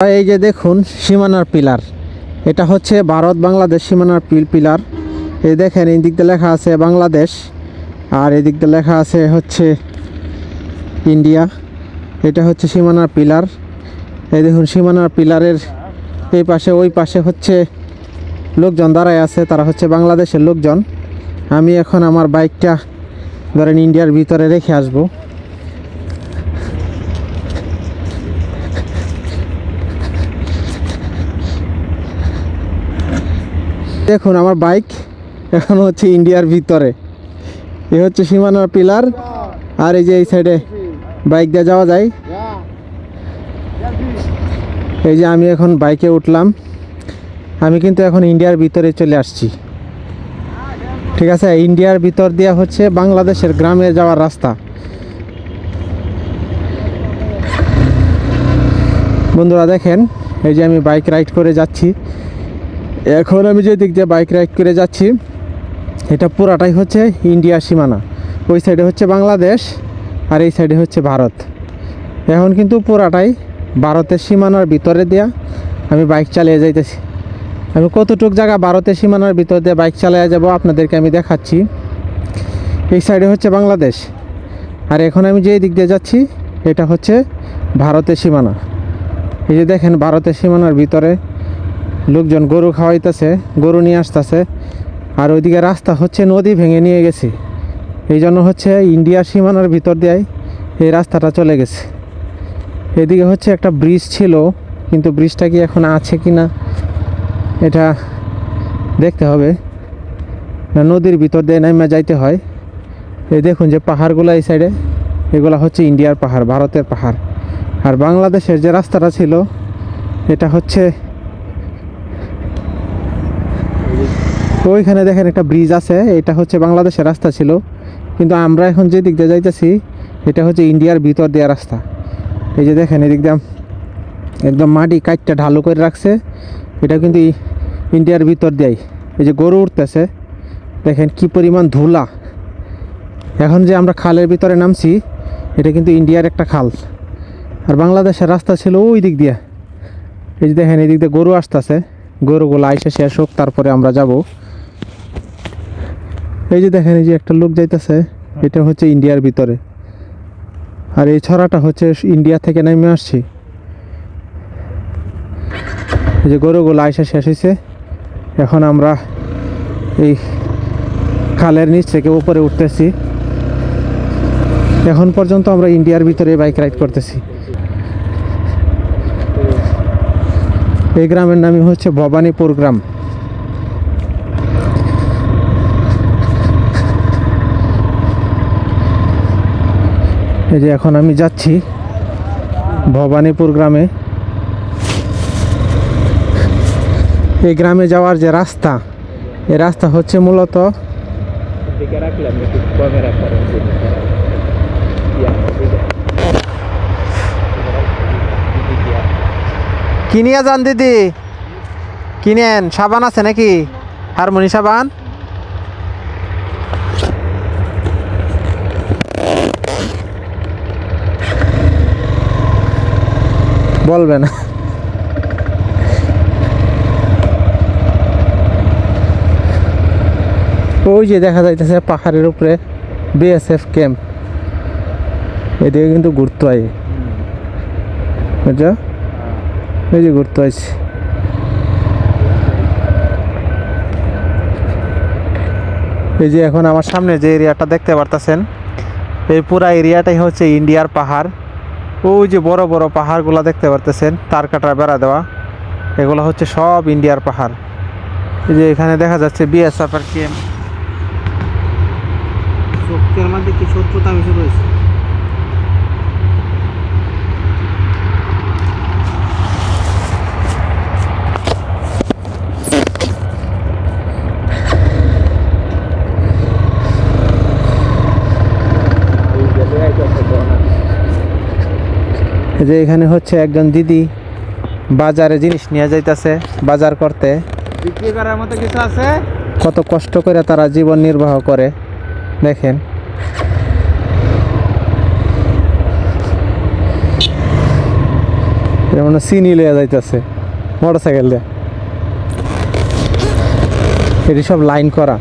এই যে দেখুন, সীমানার পিলার। এটা হচ্ছে ভারত বাংলাদেশ সীমানার পিল পিলার। এই দেখেন, এই দিক দিয়ে লেখা আছে বাংলাদেশ, আর এদিক দিয়ে লেখা আছে হচ্ছে ইন্ডিয়া। এটা হচ্ছে সীমানার পিলার। এই দেখুন, সীমানার পিলারের এই পাশে, ওই পাশে হচ্ছে লোকজন দাঁড়ায় আছে, তারা হচ্ছে বাংলাদেশের লোকজন। আমি এখন আমার বাইকটা ধরেন ইন্ডিয়ার ভিতরে রেখে আসব। দেখুন, আমার বাইক এখন হচ্ছে ইন্ডিয়ার ভিতরে। এ হচ্ছে সীমানার পিলার, আর এই যে এই সাইডে বাইক দিয়ে যাওয়া যায়। এই যে আমি এখন বাইকে উঠলাম। আমি কিন্তু এখন ইন্ডিয়ার ভিতরে চলে আসছি। ঠিক আছে, ইন্ডিয়ার ভিতর দিয়ে হচ্ছে বাংলাদেশের গ্রামে যাওয়ার রাস্তা। বন্ধুরা দেখেন, এই যে আমি বাইক রাইড করে যাচ্ছি। এখন আমি যে দিক দিয়ে বাইক রাইড করে যাচ্ছি, এটা পুরাটাই হচ্ছে ইন্ডিয়া সীমানা। ওই সাইডে হচ্ছে বাংলাদেশ আর এই সাইডে হচ্ছে ভারত। এখন কিন্তু পুরাটাই ভারতের সীমানার ভিতরে দিয়া আমি বাইক চালিয়ে যাইতেছি। আমি কতটুক জায়গা ভারতের সীমানার ভিতর দিয়ে বাইক চালিয়ে যাব আপনাদেরকে আমি দেখাচ্ছি। এই সাইডে হচ্ছে বাংলাদেশ। আর এখন আমি যে দিক দিয়ে যাচ্ছি, এটা হচ্ছে ভারতের সীমানা। এই যে দেখেন, ভারতের সীমানার ভিতরে লোকজন গরু খাওয়াইতেছে, গরু নিয়ে আসতেছে। আর ওইদিকে রাস্তা হচ্ছে নদী ভেঙে নিয়ে গেছে। এই জন্য হচ্ছে ইন্ডিয়ার সীমানার ভিতর দিয়ে এই রাস্তাটা চলে গেছে। এদিকে হচ্ছে একটা ব্রিজ ছিল, কিন্তু ব্রিজটা কি এখন আছে কি না, এটা দেখতে হবে। নদীর ভিতর দিয়ে নামে যাইতে হয়। এই দেখুন যে পাহাড়গুলো এই সাইডে, এগুলো হচ্ছে ইন্ডিয়ার পাহাড়, ভারতের পাহাড়। আর বাংলাদেশের যে রাস্তাটা ছিল, এটা হচ্ছে ওইখানে দেখেন একটা ব্রিজ আছে, এটা হচ্ছে বাংলাদেশের রাস্তা ছিল। কিন্তু আমরা এখন যে দিক দিয়ে যাইতেছি, এটা হচ্ছে ইন্ডিয়ার ভিতর দেওয়া রাস্তা। এই যে দেখেন, এদিক দিয়ে একদম মাটি কাঠটা ঢালু করে রাখছে। এটা কিন্তু ইন্ডিয়ার ভিতর দেয় এই যে গরু উঠতেছে, দেখেন কি পরিমাণ ধুলা। এখন যে আমরা খালের ভিতরে নামছি, এটা কিন্তু ইন্ডিয়ার একটা খাল। আর বাংলাদেশের রাস্তা ছিল ওই দিক দিয়ে। এই যে দেখেন এই দিক দিয়ে গরু আসতেছে। গরুগুলো আইসে শেষ হোক, তারপরে আমরা যাব। এই যে দেখেন, এই যে একটা লোক যাইতেছে, এটা হচ্ছে ইন্ডিয়ার ভিতরে। আর এই ছড়াটা হচ্ছে ইন্ডিয়া থেকে নেমে আসছি। এই যে গরুগুলো আইসা শেষ হয়েছে এখন আমরা এই খালের নিচ থেকে উপরে উঠতেছি। এখন পর্যন্ত আমরা ইন্ডিয়ার ভিতরে বাইক রাইড করতেছি। এই গ্রামের নামই হচ্ছে ভবানীপুর গ্রাম। এই যে এখন আমি যাচ্ছি ভবানীপুর গ্রামে। এই গ্রামে যাওয়ার যে রাস্তা, এই রাস্তা হচ্ছে মূলত কিনিয়া যান দিদি? কিনেন সাবান আছে নাকি? হারমোনি সাবান? বলবেন ওই যে দেখা যাইতেছে পাহাড়ের উপরে বিএসএফ ক্যাম্প এদিকে কিন্তু ঘুরতে হয় বুঝছ? এই যে ঘুরতে হয়েছে এই যে এখন আমার সামনে যে এরিয়াটা দেখতে পারতেছেন, এই পুরা এরিয়াটাই হচ্ছে ইন্ডিয়ার পাহাড়। ওই যে বড় বড় পাহাড়গুলো দেখতে পারতেছেন, তার কাটার বেড়া দেওয়া, এগুলো হচ্ছে সব ইন্ডিয়ার পাহাড়। এই যে এখানে দেখা যাচ্ছে বিএসএফ আর ক্যাম্প শক্তির মধ্যে কি শত্রুতা রয়েছে এই যে এখানে হচ্ছে একজন দিদি বাজারে জিনিস নিয়ে যাইতেছে বাজার করতে। বিক্রি করার মতো কিছু আছে? কত কষ্ট করে তারা জীবন নির্বাহ করে দেখেন। যেমন চিনি লইয়া যাইতেছে মোটর সাইকেল দিয়ে। এটি সব লাইন করা।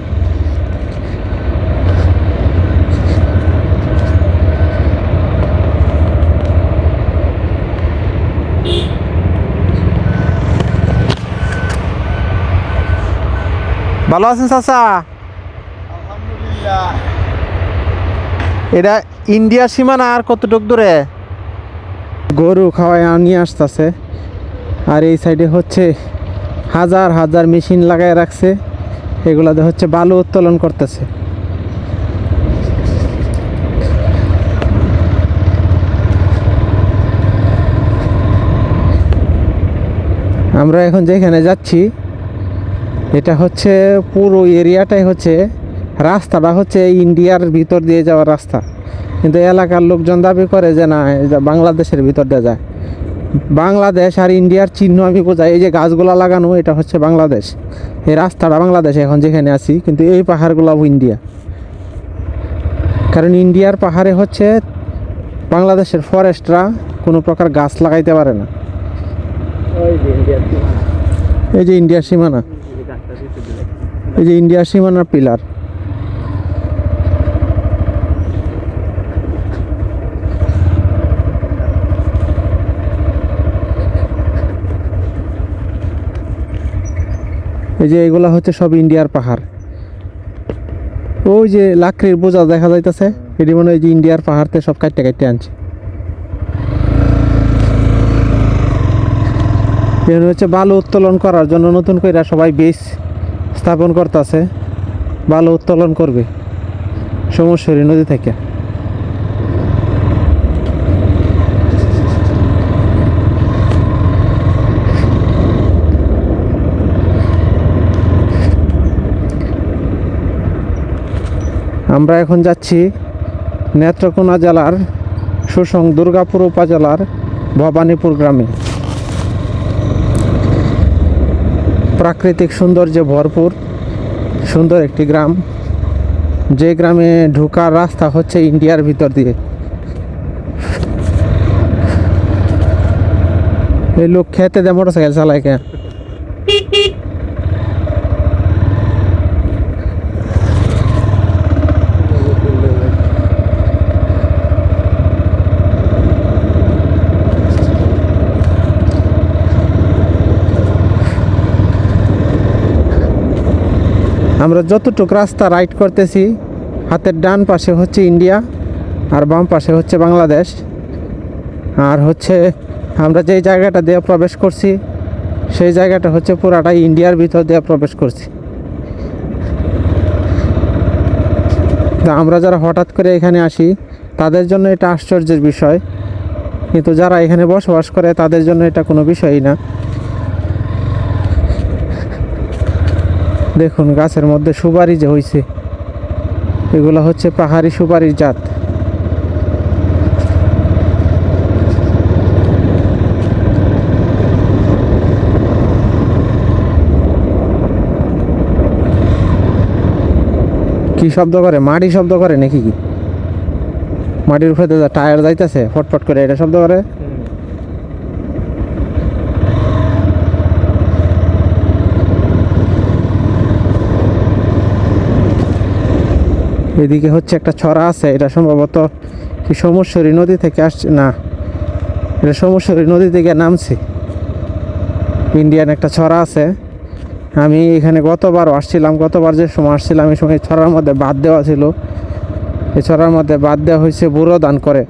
ভালো আছেন চাচা? এটা ইন্ডিয়ার সীমানা আর কতটুক দূরে? গরু খাওয়ায় নিয়ে আসতেছে। আর এই সাইডে হচ্ছে হাজার হাজার মেশিন লাগায় রাখছে। এগুলাতে হচ্ছে বালু উত্তোলন করতেছে। আমরা এখন যেখানে যাচ্ছি এটা হচ্ছে পুরো এরিয়াটাই হচ্ছে রাস্তাটা হচ্ছে ইন্ডিয়ার ভিতর দিয়ে যাওয়ার রাস্তা। কিন্তু এলাকার লোকজন দাবি করে যে না বাংলাদেশের ভিতর দিয়ে যায়। বাংলাদেশ আর ইন্ডিয়ার চিহ্ন আমি বোঝাই, এই যে গাছগুলা লাগানো, এটা হচ্ছে বাংলাদেশ। এই রাস্তাটা বাংলাদেশ এখন যেখানে আছি, কিন্তু এই পাহাড়গুলো ইন্ডিয়া। কারণ ইন্ডিয়ার পাহাড়ে হচ্ছে বাংলাদেশের ফরেস্টরা কোনো প্রকার গাছ লাগাইতে পারে না। এই যে ইন্ডিয়ার সীমানা। এই যে ইন্ডিয়ার সীমানার পিলার। এই যে এগুলা হচ্ছে সব ইন্ডিয়ার পাহাড়। ওই যে লাকড়ির বোঝা দেখা যাইতেছে, এটি মনে হয় যে ইন্ডিয়ার পাহাড়তে সব কাটতে কাটতে আনছে। হচ্ছে বালু উত্তোলন করার জন্য নতুন করে সবাই বেস স্থাপন করতেছে বালু উত্তোলন করবে সমস্যরী নদী থেকে। আমরা এখন যাচ্ছি নেত্রকোনা জেলার সুসং দুর্গাপুর উপজেলার ভবানীপুর গ্রামে। প্রাকৃতিক সৌন্দর্যে ভরপুর, সুন্দর একটি গ্রাম। যে গ্রামে ঢোকার রাস্তা হচ্ছে ইন্ডিয়ার ভিতর দিয়ে। এই লোক খেতে দেয় মোটরসাইকেল, চালায় কে? আমরা যতটুকু রাস্তা রাইড করতেছি, হাতের ডান পাশে হচ্ছে ইন্ডিয়া আর বাম পাশে হচ্ছে বাংলাদেশ আর হচ্ছে আমরা যেই জায়গাটা দিয়ে প্রবেশ করছি, সেই জায়গাটা হচ্ছে পুরাটাই ইন্ডিয়ার ভিতর দিয়ে প্রবেশ করছি। তা আমরা যারা হঠাৎ করে এখানে আসি, তাদের জন্য এটা আশ্চর্যের বিষয়। কিন্তু যারা এখানে বসবাস করে, তাদের জন্য এটা কোনো বিষয়ই না। দেখুন, গাছের মধ্যে সুপারি যে হয়েছে এগুলো হচ্ছে পাহাড়ি সুপারির জাত। কি শব্দ করে? মাটি শব্দ করে নাকি কি? মাটির উপরে টায়ার যাইতেছে, ফটফট করে, এটা শব্দ করে? এদিকে হচ্ছে একটা ছড়া আছে, এটা সম্ভবত কি সমস্বরী নদী থেকে আসছে না, এটা সমস্বরী নদী থেকে নামছে। ইন্ডিয়ান একটা ছড়া আছে। আমি এখানে গতবার আসছিলাম, গতবার যে সময় আসছিলাম, এই সময় ছড়ার মধ্যে বাদ দেওয়া ছিল। এই ছড়ার মধ্যে বাদ দেওয়া হয়েছে বুড়ো দান করে।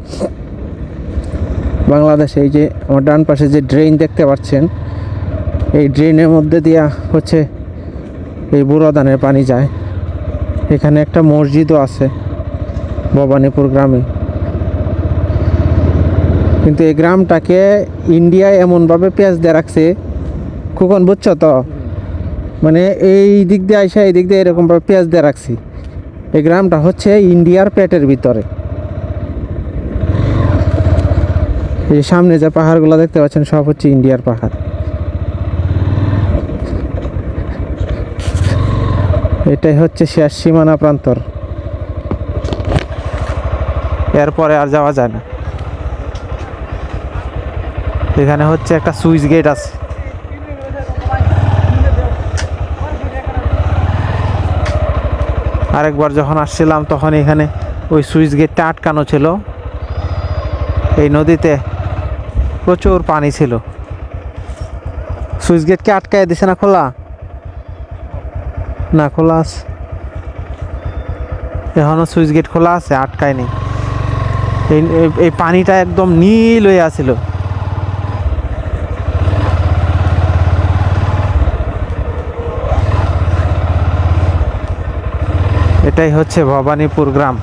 বাংলাদেশে, এই যে আমার ডান পাশে যে ড্রেন দেখতে পাচ্ছেন, এই ড্রেনের মধ্যে দিয়া হচ্ছে এই বুড়ো দানের পানি যায়। এখানে একটা মসজিদও আছে, ভবানীপুর গ্রামে। কিন্তু এই গ্রামটাকে ইন্ডিয়ায় এমনভাবে পেঁয়াজ দিয়ে রাখছে, খুকন, বুঝছ তো? মানে এই দিক দিয়ে আইসা এই দিক দিয়ে এরকমভাবে পেঁয়াজ দিয়ে রাখছি। এই গ্রামটা হচ্ছে ইন্ডিয়ার পেটের ভিতরে। এই সামনে যে পাহাড়গুলো দেখতে পাচ্ছেন, সব হচ্ছে ইন্ডিয়ার পাহাড়। এটাই হচ্ছে শেষ সীমানা প্রান্তর। এরপরে আর যাওয়া যায় না। এখানে হচ্ছে একটা সুইচ গেট আছে। আরেকবার যখন আসছিলাম, তখন এখানে ওই সুইচ গেটটা আটকানো ছিল। এই নদীতে প্রচুর পানি ছিল। সুইচ গেটকে আটকায় দিছে না খোলা? না খোলা আছে। এখনও সুইচ গেট খোলা আছে, আটকায়নি। এই, এই- পানিটা একদম নীল হয়ে আছিল এটাই হচ্ছে ভবানীপুর গ্রাম।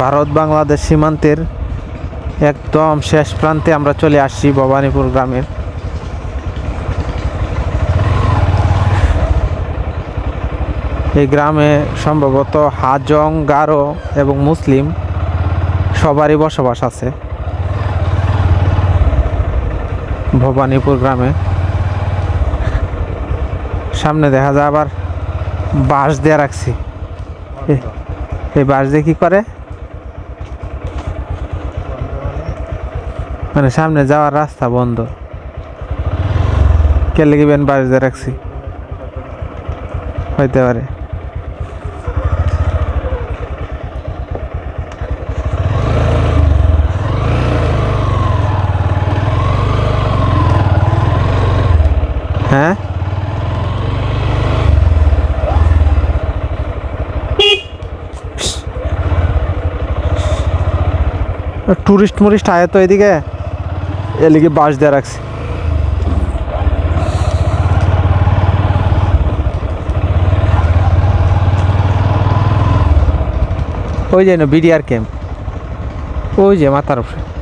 ভারত বাংলাদেশ সীমান্তের একদম শেষ প্রান্তে আমরা চলে আসছি ভবানীপুর গ্রামের। এই গ্রামে সম্ভবত হাজং, গারো এবং মুসলিম সবারই বসবাস আছে। ভবানীপুর গ্রামে। সামনে দেখা যায় আবার বাঁশ দিয়ে রাখছি। এই বাঁশ দিয়ে কি করে? মানে সামনে যাওয়ার রাস্তা বন্ধ। কে লিখবেন বাঁশ দিয়ে রাখছি? হইতে পারে। হ্যাঁ? টুরিস্ট মুরিস্ট আয় তো এদিকে। এদিকে বাস দিয়ে রাখছি। ওই যে বিডিআর ক্যাম্প। ওই যে মাথার উপরে।